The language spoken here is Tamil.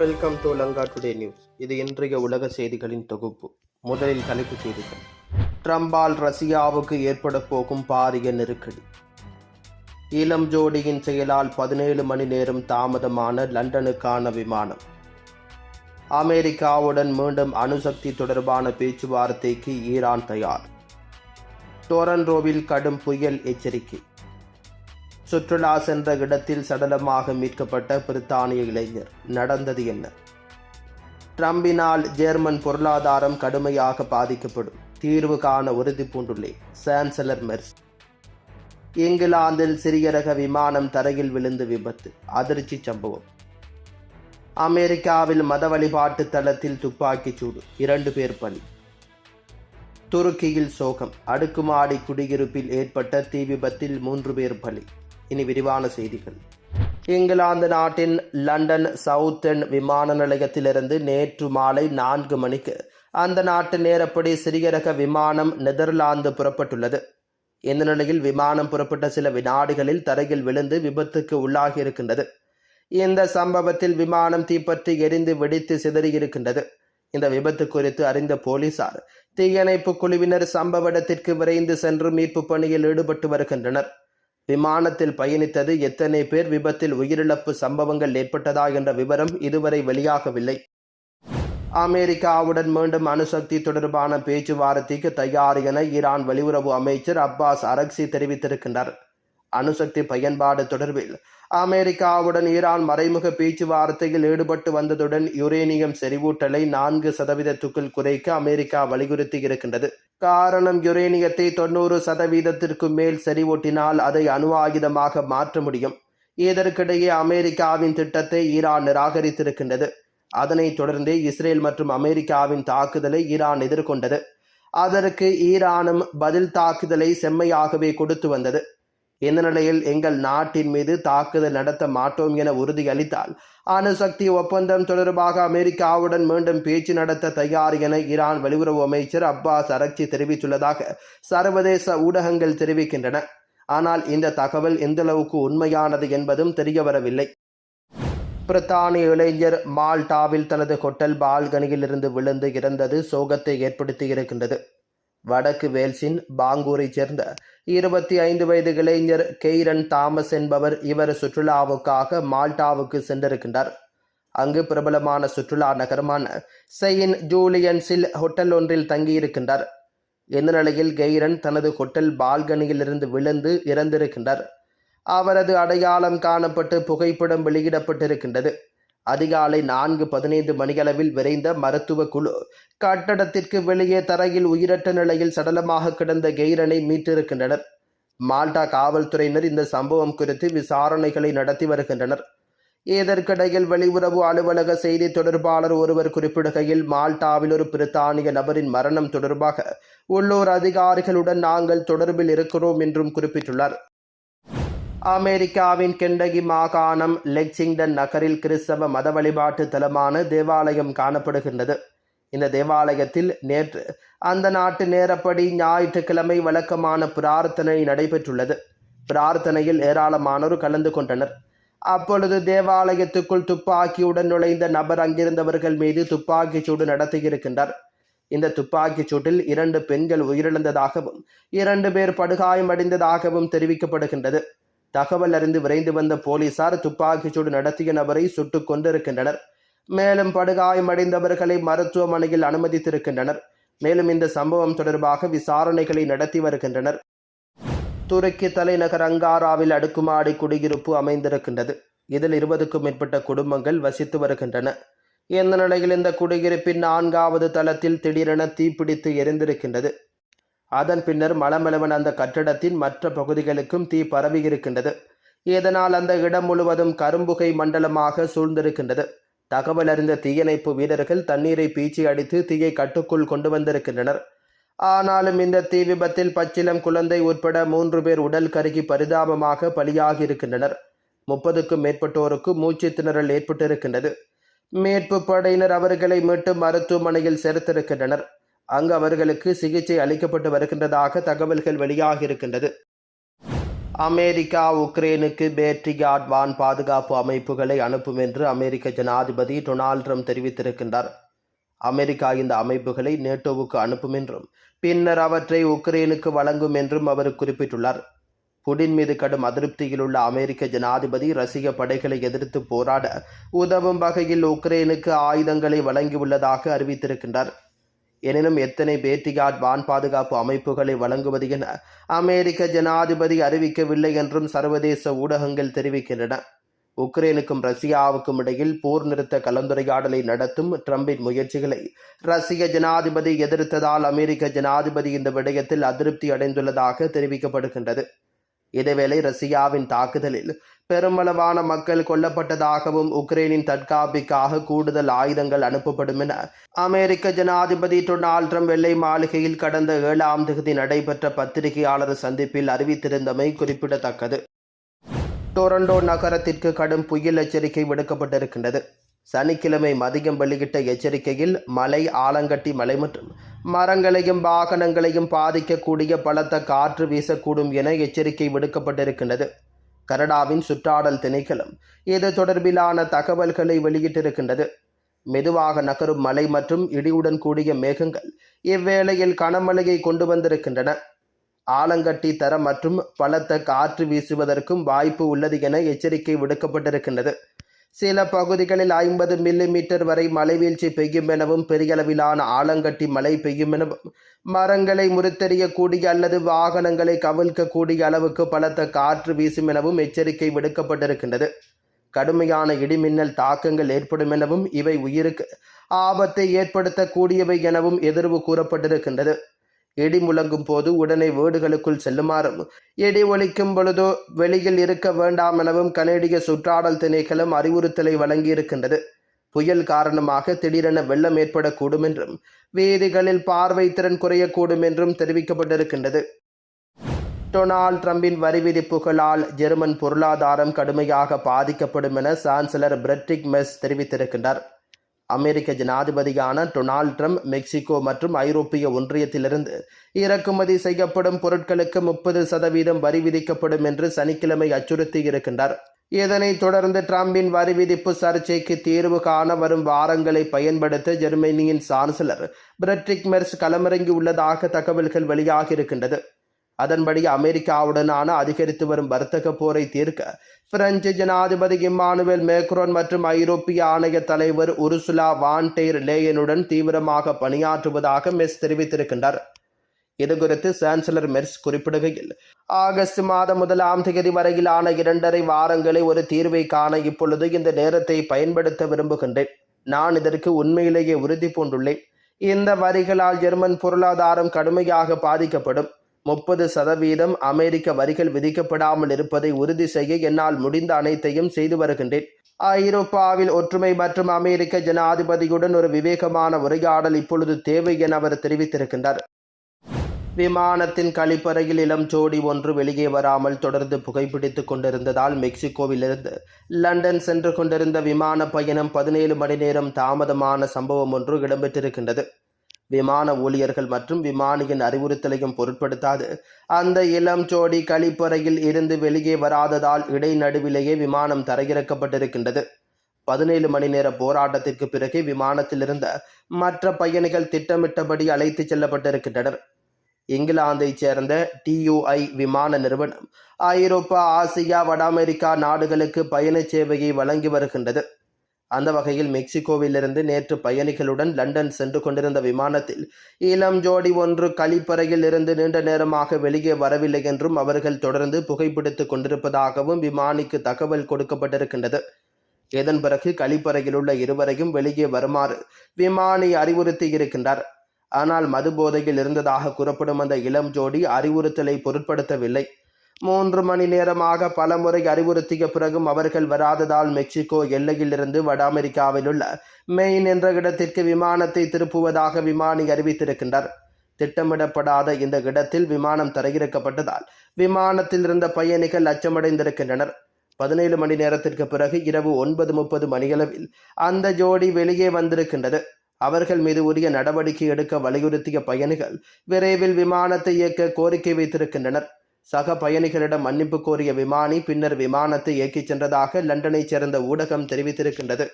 Welcome to Lanka today news இது இன்றைய உலக செய்திகளின் தொகுப்பு. முதலில் தலைப்புச் செய்திகள். ட்ரம்பால் ரஷ்யாவுக்கு ஏற்பட போகும் பாரிய நெருக்கடி. இளம் ஜோடியின் செயலால் பதினேழு மணி நேரம் தாமதமான லண்டனுக்கான விமானம். அமெரிக்காவுடன் மீண்டும் அணுசக்தி தொடர்பான பேச்சுவார்த்தைக்கு ஈரான் தயார். டொரண்டோவில் கடும் புயல் எச்சரிக்கை. சுற்றுலா சென்ற இடத்தில் சடலமாக மீட்கப்பட்ட பிரித்தானிய இளைஞர். நடந்தது என்ன? ட்ரம்பினால் ஜெர்மன் பொருளாதாரம் கடுமையாக பாதிக்கப்படும். தீர்வு காண உறுதி பூண்டுள்ளேன் சான்சலர் மெர்ஸ். இங்கிலாந்தில் சிறிய ரக விமானம் தரையில் விழுந்து விபத்து அதிர்ச்சி சம்பவம். அமெரிக்காவில் மத வழிபாட்டு தளத்தில் துப்பாக்கிச் சூடு இரண்டு பேர் பலி. துருக்கியில் சோகம் அடுக்குமாடி குடியிருப்பில் ஏற்பட்ட தீ விபத்தில் மூன்று பேர் பலி. இனி விரிவான செய்திகள். இங்கிலாந்து நாட்டின் லண்டன் சவுத்தன் விமான நிலையத்திலிருந்து நேற்று மாலை நான்கு மணிக்கு அந்த நாட்டு நேரப்படி சிறிய ரக விமானம் நெதர்லாந்து புறப்பட்டுள்ளது. இந்த நிலையில் விமானம் புறப்பட்ட சில வினாடிகளில் தரையில் விழுந்து விபத்துக்கு உள்ளாகி இருக்கின்றது இந்த சம்பவத்தில் விமானம் தீப்பற்றி எரிந்து வெடித்து சிதறியிருக்கின்றது. இந்த விபத்து குறித்து அறிந்த போலீசார் தீயணைப்பு குழுவினர் சம்பவ இடத்திற்கு விரைந்து சென்று மீட்பு பணியில் ஈடுபட்டு வருகின்றனர். விமானத்தில் பயணித்தது எத்தனை பேர் விபத்தில் உயிரிழப்பு சம்பவங்கள் ஏற்பட்டதா என்ற விவரம் இதுவரை வெளியாகவில்லை. அமெரிக்காவுடன் மீண்டும் அணுசக்தி தொடர்பான பேச்சுவார்த்தைக்கு தயார் என ஈரான் வெளியுறவு அமைச்சர் அப்பாஸ் அரக்சி தெரிவித்திருக்கின்றார். அணுசக்தி பயன்பாடு தொடர்பில் அமெரிக்காவுடன் ஈரான் மறைமுக பேச்சுவார்த்தையில் ஈடுபட்டு வந்ததுடன் யுரேனியம் செறிவூட்டலை நான்கு சதவீதத்துக்குள் குறைக்க அமெரிக்கா வலியுறுத்தி இருக்கின்றது. காரணம் யுரேனியத்தை தொண்ணூறு சதவீதத்திற்கு மேல் செறிவூட்டினால் அதை அணு ஆயுதமாக மாற்ற முடியும். இதற்கிடையே அமெரிக்காவின் திட்டத்தை ஈரான் நிராகரித்திருக்கின்றது. அதனைத் தொடர்ந்தே இஸ்ரேல் மற்றும் அமெரிக்காவின் தாக்குதலை ஈரான் எதிர்கொண்டது. அதற்கு ஈரானும் பதில் தாக்குதலை செம்மையாகவே கொடுத்து வந்தது. இந்த நிலையில் எங்கள் நாட்டின் மீது தாக்குதல் நடத்த மாட்டோம் என உறுதியளித்தால் அணுசக்தி ஒப்பந்தம் தொடர்பாக அமெரிக்காவுடன் மீண்டும் பேச்சு நடத்த தயார் என ஈரான் வெளியுறவு அமைச்சர் அப்பாஸ் அரக்சி தெரிவித்துள்ளதாக சர்வதேச ஊடகங்கள் தெரிவிக்கின்றன. ஆனால் இந்த தகவல் எந்தளவுக்கு உண்மையானது என்பதும் தெரியவரவில்லை. பிரித்தானிய இளைஞர் மால்டாவில் தனது ஹோட்டல் பால்கனியில் இருந்து விழுந்து இறந்தது சோகத்தை ஏற்படுத்தி இருக்கின்றது. வடக்கு வேல்ஸின் பாங்கூரைச் சேர்ந்த இருபத்தி ஐந்து வயது இளைஞர் கெய்ரன் தாமஸ் என்பவர் இவர் சுற்றுலாவுக்காக மால்டாவுக்கு சென்றிருக்கின்றார். அங்கு பிரபலமான சுற்றுலா நகரமான செயின் ஜூலியன்ஸில் ஹோட்டல் ஒன்றில் தங்கியிருக்கின்றார். இந்த நிலையில் கெய்ரன் தனது ஹோட்டல் பால்கனியிலிருந்து விழுந்து இறந்திருக்கின்றார். அவரது அடையாளம் காணப்பட்டு புகைப்படம் வெளியிடப்பட்டிருக்கின்றது. அதிகாலை நான்கு பதினைந்து மணியளவில் விரைந்த மருத்துவ குழு கட்டடத்திற்கு வெளியே தரையில் உயிரற்ற நிலையில் சடலமாக கிடந்த கெய்ரனை மீட்டிருக்கின்றனர். மால்டா காவல்துறையினர் இந்த சம்பவம் குறித்து விசாரணைகளை நடத்தி வருகின்றனர். இதற்கிடையில் வெளியுறவு அலுவலக செய்தி தொடர்பாளர் ஒருவர் குறிப்பிடுகையில் மால்டாவில் ஒரு பிரித்தானிய நபரின் மரணம் தொடர்பாக உள்ளூர் அதிகாரிகளுடன் நாங்கள் தொடர்பில் இருக்கிறோம் என்றும் குறிப்பிட்டுள்ளார். அமெரிக்காவின் கெண்டகி மாகாணம் லெக்சிங்டன் நகரில் கிறிஸ்தவ மத வழிபாட்டு தலமான தேவாலயம் காணப்படுகின்றது. இந்த தேவாலயத்தில் நேற்று அந்த நாட்டு நேரப்படி ஞாயிற்றுக்கிழமை வழக்கமான பிரார்த்தனை நடைபெற்றுள்ளது. பிரார்த்தனையில் ஏராளமானோர் கலந்து கொண்டனர். அப்பொழுது தேவாலயத்துக்குள் துப்பாக்கியுடன் நுழைந்த நபர் அங்கிருந்தவர்கள் மீது துப்பாக்கிச் சூடு நடத்தியிருக்கின்றார். இந்த துப்பாக்கிச் சூட்டில் இரண்டு பெண்கள் உயிரிழந்ததாகவும் இரண்டு பேர் படுகாயமடைந்ததாகவும் தெரிவிக்கப்படுகின்றது. தகவல் அறிந்து விரைந்து வந்த போலீசார் துப்பாக்கிச்சூடு நடத்திய நபரை சுட்டுக் கொண்டிருக்கின்றனர் மேலும் படுகாயமடைந்தவர்களை மருத்துவமனையில் அனுமதித்திருக்கின்றனர். மேலும் இந்த சம்பவம் தொடர்பாக விசாரணைகளை நடத்தி வருகின்றனர். துருக்கி தலைநகர் அங்காராவில் அடுக்குமாடி குடியிருப்பு அமைந்திருக்கின்றது. இதில் இருபதுக்கும் மேற்பட்ட குடும்பங்கள் வசித்து வருகின்றன. இந்த நிலையில் இந்த குடியிருப்பின் நான்காவது தளத்தில் திடீரென தீப்பிடித்து எரிந்திருக்கின்றது. அதன் பின்னர் மலமளவன் அந்த கட்டடத்தின் மற்ற பகுதிகளுக்கும் தீ பரவி இருக்கின்றது. இதனால் அந்த இடம் முழுவதும் கரும்புகை மண்டலமாக சூழ்ந்திருக்கின்றது. தகவல் அறிந்த தீயணைப்பு வீரர்கள் தண்ணீரை பீச்சி அடித்து தீயை கட்டுக்குள் கொண்டு வந்திருக்கின்றனர். ஆனாலும் இந்த தீ விபத்தில் பச்சிலம் குழந்தை உட்பட மூன்று பேர் உடல் கருகி பரிதாபமாக பலியாகி இருக்கின்றனர். முப்பதுக்கும் மேற்பட்டோருக்கு மூச்சு திணறல் ஏற்பட்டிருக்கின்றது. மீட்பு படையினர் அவர்களை மீட்டு மருத்துவமனையில் சேர்த்திருக்கின்றனர். அங்கு அவர்களுக்கு சிகிச்சை அளிக்கப்பட்டு வருகின்றதாக தகவல்கள் வெளியாகியிருக்கின்றது அமெரிக்கா உக்ரைனுக்கு பேட்ரிகாட் வான் பாதுகாப்பு அமைப்புகளை அனுப்பும் என்று அமெரிக்க ஜனாதிபதி டொனால்ட் ட்ரம்ப் தெரிவித்திருக்கின்றார். அமெரிக்கா இந்த அமைப்புகளை நேட்டோவுக்கு அனுப்பும் என்றும் பின்னர் அவற்றை உக்ரைனுக்கு வழங்கும் என்றும் அவர் குறிப்பிட்டுள்ளார். புடின் மீது கடும் அதிருப்தியில் உள்ள அமெரிக்க ஜனாதிபதி ரஷ்ய படைகளை எதிர்த்து போராட உதவும் வகையில் உக்ரைனுக்கு ஆயுதங்களை வழங்கியுள்ளதாக அறிவித்திருக்கின்றார். எனினும் எத்தனை பேட்டிகாட் வான் பாதுகாப்பு அமைப்புகளை வழங்குவது என அமெரிக்க ஜனாதிபதி அறிவிக்கவில்லை என்றும் சர்வதேச ஊடகங்கள் தெரிவிக்கின்றன. உக்ரைனுக்கும் ரஷ்யாவுக்கும் இடையில் போர் நிறுத்த கலந்துரையாடலை நடத்தும் ட்ரம்பின் முயற்சிகளை ரஷ்ய ஜனாதிபதி எதிர்த்ததால் அமெரிக்க ஜனாதிபதி இந்த விடயத்தில் அதிருப்தி அடைந்துள்ளதாக தெரிவிக்கப்படுகின்றது. இதேவேளை ரஷ்யாவின் தாக்குதலில் பெருமளவான மக்கள் கொல்லப்பட்டதாகவும் உக்ரைனின் தற்காப்பிற்காக கூடுதல் ஆயுதங்கள் அனுப்பப்படும் என அமெரிக்க ஜனாதிபதி டொனால்ட் ட்ரம்ப் வெள்ளை மாளிகையில் கடந்த ஏழாம் தேதி நடைபெற்ற பத்திரிகையாளர் சந்திப்பில் அறிவித்திருந்தமை குறிப்பிடத்தக்கது. டொரண்டோ நகரத்திற்கு கடும் புயல் எச்சரிக்கை விடுக்கப்பட்டிருக்கின்றது. சனிக்கிழமை மதியம் வெளியிட்ட எச்சரிக்கையில் மலை ஆலங்கட்டி மலை மற்றும் மரங்களையும் வாகனங்களையும் பாதிக்கக்கூடிய பலத்த காற்று வீசக்கூடும் என எச்சரிக்கை விடுக்கப்பட்டிருக்கின்றது. கனடாவின் சுற்றாடல் திணைக்களம் இது தொடர்பிலான தகவல்களை வெளியிட்டிருக்கின்றது. மெதுவாக நகரும் மலை மற்றும் இடியுடன் கூடிய மேகங்கள் இவ்வேளையில் கனமழையை கொண்டு வந்திருக்கின்றன. ஆலங்கட்டி தர மற்றும் பலத்த காற்று வீசுவதற்கும் வாய்ப்பு உள்ளது என எச்சரிக்கை விடுக்கப்பட்டிருக்கின்றது. சில பகுதிகளில் ஐம்பது மில்லிமீட்டர் வரை மழைவீழ்ச்சி பெய்யும் எனவும் பெரிய அளவிலான ஆலங்கட்டி மழை பெய்யும் எனவும் மரங்களை முறித்தெறியக்கூடிய அல்லது வாகனங்களை கவிழ்க்கக்கூடிய அளவுக்கு பலத்த காற்று வீசும் எனவும் எச்சரிக்கை விடுக்கப்பட்டிருக்கின்றது. கடுமையான இடிமின்னல் தாக்கங்கள் ஏற்படும் எனவும் இவை உயிருக்கு ஆபத்தை ஏற்படுத்தக்கூடியவை எனவும் எதிர்வு கூறப்பட்டிருக்கின்றது. இடி முழங்கும் போது உடனே வீடுகளுக்குள் செல்லுமாறும். இடி ஒலிக்கும் பொழுதோ வெளியில் இருக்க வேண்டாம் எனவும் கனேடிய சுற்றாடல் திணைக்களம் அறிவுறுத்தலை வழங்கியிருக்கின்றது. புயல் காரணமாக திடீரென வெள்ளம் ஏற்படக்கூடும் என்றும் வீதிகளில் பார்வை திறன் குறையக்கூடும் என்றும் தெரிவிக்கப்பட்டிருக்கின்றது. டொனால்ட் ட்ரம்பின் வரி விதிப்புகளால் ஜெர்மன் பொருளாதாரம் கடுமையாக பாதிக்கப்படும் என சான்சலர் பிரெட்ரிக் மெஸ் தெரிவித்திருக்கின்றார். அமெரிக்க ஜனாதிபதியான டொனால்ட் ட்ரம்ப் மெக்சிகோ மற்றும் ஐரோப்பிய ஒன்றியத்திலிருந்து இறக்குமதி செய்யப்படும் பொருட்களுக்கு முப்பது சதவீதம் வரி விதிக்கப்படும் என்று சனிக்கிழமை அச்சுறுத்தி இருக்கின்றார். இதனைத் தொடர்ந்து ட்ரம்பின் வரி விதிப்பு சர்ச்சைக்கு தீர்வு காண வரும் வாரங்களை பயன்படுத்த ஜெர்மனியின் சான்சலர் பிரெட்ரிக் மெர்ஸ் களமிறங்கியுள்ளதாக தகவல்கள் வெளியாகியிருக்கின்றது. அதன்படி அமெரிக்காவுடனான அதிகரித்து வரும் வர்த்தக போரை தீர்க்க பிரெஞ்சு ஜனாதிபதி இம்மானுவேல் மேக்ரோன் மற்றும் ஐரோப்பிய ஆணைய தலைவர் உருசுலா வான்டெய்ர் லேயனுடன் தீவிரமாக பணியாற்றுவதாக மெஸ் தெரிவித்திருக்கின்றார். இதுகுறித்து சான்சலர் மெர்ஸ் குறிப்பிடுகையில் ஆகஸ்ட் மாதம் முதலாம் தேதி வரையிலான இரண்டரை வாரங்களை ஒரு தீர்வை காண இப்பொழுது இந்த நேரத்தை பயன்படுத்த விரும்புகின்றேன். நான் இதற்கு உண்மையிலேயே உறுதி பூண்டுள்ளேன் இந்த வரிகளால் ஜெர்மன் பொருளாதாரம் கடுமையாக பாதிக்கப்படும். முப்பது சதவீதம் அமெரிக்க வரிகள் விதிக்கப்படாமல் இருப்பதை உறுதி செய்ய என்னால் முடிந்த அனைத்தையும் செய்து வருகின்றேன். ஐரோப்பாவில் ஒற்றுமை மற்றும் அமெரிக்க ஜனாதிபதியுடன் ஒரு விவேகமான உரையாடல் இப்பொழுது தேவை என அவர் தெரிவித்திருக்கின்றார். விமானத்தின் கழிப்பறையில் இளம் ஜோடி ஒன்று வெளியே வராமல் தொடர்ந்து புகைப்பிடித்துக் கொண்டிருந்ததால் மெக்சிகோவிலிருந்து லண்டன் சென்று கொண்டிருந்த விமான பயணம் பதினேழு மணி நேரம் தாமதமான சம்பவம் ஒன்று இடம்பெற்றிருக்கின்றது. விமான ஊழியர்கள் மற்றும் விமானியின் அறிவுறுத்தலையும் பொருட்படுத்தாது. அந்த இளம் ஜோடி கழிப்பறையில் இருந்து வெளியே வராததால் இடைநடுவிலேயே விமானம் தரையிறக்கப்பட்டிருக்கின்றது. பதினேழு மணி நேர போராட்டத்திற்கு பிறகு விமானத்தில் இருந்த மற்ற பயணிகள் திட்டமிட்டபடி அழைத்துச் செல்லப்பட்டிருக்கின்றனர். இங்கிலாந்தைச் சேர்ந்த டியூஐ விமான நிறுவனம் ஐரோப்பா ஆசியா வட அமெரிக்கா நாடுகளுக்கு பயண சேவையை வழங்கி வருகின்றது. அந்த வகையில் மெக்சிகோவிலிருந்து நேற்று பயணிகளுடன் லண்டன் சென்று கொண்டிருந்த விமானத்தில் இளம் ஜோடி ஒன்று கழிப்பறையில் இருந்து நீண்ட நேரமாக வெளியே வரவில்லை என்றும் அவர்கள் தொடர்ந்து புகைப்பிடித்துக் கொண்டிருப்பதாகவும் விமானிக்கு தகவல் கொடுக்கப்பட்டிருக்கின்றது. இதன் பிறகு கழிப்பறையில் உள்ள இருவரையும் வெளியே வருமாறு விமானி அறிவுறுத்தி இருக்கின்றார். ஆனால் மது போதையில் இருந்ததாக கூறப்படும் அந்த இளம் ஜோடி அறிவுறுத்தலை பொருட்படுத்தவில்லை. மூன்று மணி நேரமாக பலமுறை அறிவுறுத்திய பிறகும் அவர்கள் வராததால் மெக்சிகோ எல்லையிலிருந்து வட அமெரிக்காவில் உள்ள மெயின் என்ற இடத்திற்கு விமானத்தை திருப்புவதாக விமானி அறிவித்திருக்கின்றார். திட்டமிடப்படாத இந்த இடத்தில் விமானம் தரையிறக்கப்பட்டதால் விமானத்தில் இருந்த பயணிகள் அச்சமடைந்திருக்கின்றனர். பதினேழு மணி நேரத்திற்கு பிறகு இரவு ஒன்பது முப்பது மணியளவில் அந்த ஜோடி வெளியே வந்திருக்கின்றது. அவர்கள் மீது உரிய நடவடிக்கை எடுக்க வலியுறுத்திய பயணிகள் விரைவில் விமானத்தை இயக்க கோரிக்கை வைத்திருக்கின்றனர். சக பயணிகளிடம் மன்னிப்பு கோரிய விமானி பின்னர் விமானத்தை இயக்கிச் சென்றதாக லண்டனைச் சேர்ந்த ஊடகம் தெரிவித்திருக்கின்றது.